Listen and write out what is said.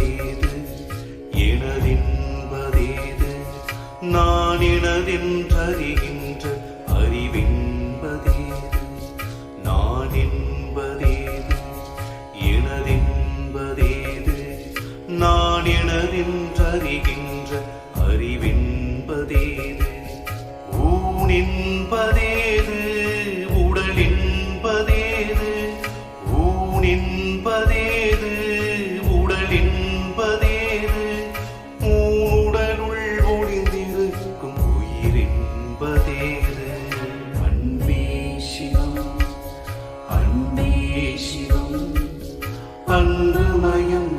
எனதென்பதேது எனதென்பதேது நான் எனதென்றறிகின்ற அறிவென்பதேது நான் என்பதேது எனதென்பதேது நான் எனதென்றறிகின்ற அறிவென்பதேது ஊனென்பதே தேரு. அன்பே சிவம் அன்பே சிவம் அன்புமயம்